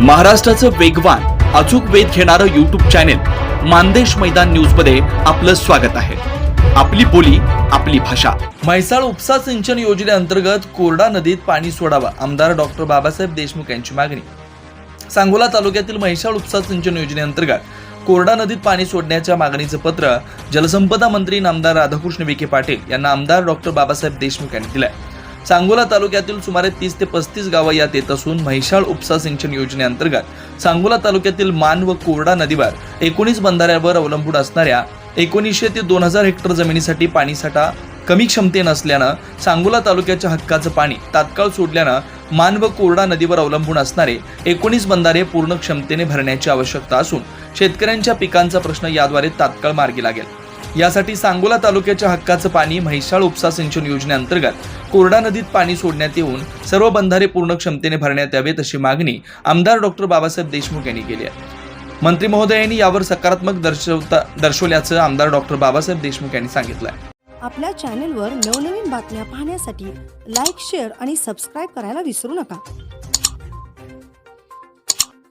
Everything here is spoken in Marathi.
महाराष्ट्राचं वेगवान अचूक वेध घेणारं युट्यूब चॅनेल मानदेश मैदान न्यूजमध्ये आपलं स्वागत आहे. आपली बोली आपली भाषा. म्हैसाळ उपसा सिंचन योजनेअंतर्गत कोरडा नदीत पाणी सोडावं आमदार डॉक्टर बाबासाहेब देशमुख यांची मागणी. सांगोला तालुक्यातील म्हैसाळ उपसा सिंचन योजनेअंतर्गत कोरडा नदीत पाणी सोडण्याच्या मागणीचं पत्र जलसंपदा मंत्री नामदार राधाकृष्ण विखे पाटील यांना आमदार डॉक्टर बाबासाहेब देशमुख यांनी दिलंय. सांगोला तालुक्यातील सुमारे तीस ते पस्तीस गावं यात येत असून म्हैशाळ उपसा सिंचन योजनेअंतर्गत सांगोला तालुक्यातील मान व कोरडा नदीवर एकोणीस बंधाऱ्यावर अवलंबून असणाऱ्या एकोणीसशे ते दोन हजार हेक्टर जमिनीसाठी पाणीसाठा कमी क्षमते नसल्यानं सांगोला तालुक्याच्या हक्काचं पाणी तात्काळ सोडल्यानं मान व कोरडा नदीवर अवलंबून असणारे एकोणीस बंधारे पूर्ण क्षमतेने भरण्याची आवश्यकता असून शेतकऱ्यांच्या पिकांचा प्रश्न याद्वारे तात्काळ मार्गी लागेल. यासाठी सांगोला तालुक्याच्या हक्काचं पाणी म्हैसाळ उपसा सिंचन योजनेअंतर्गत कोरडा नदीत पाणी सोडण्यात येऊन सर्व बंधारे पूर्ण क्षमतेने भरण्यात यावेत अशी मागणी आमदार डॉक्टर बाबासाहेब देशमुख यांनी केली आहे. मंत्री महोदयांनी यावर सकारात्मक दर्शवता दर्शवल्याचं आमदार डॉक्टर बाबासाहेब देशमुख यांनी सांगितलं आहे. आपल्या चॅनेलवर नवनवीन बातम्या पाहण्यासाठी लाईक शेअर आणि सबस्क्राईब करायला विसरू नका.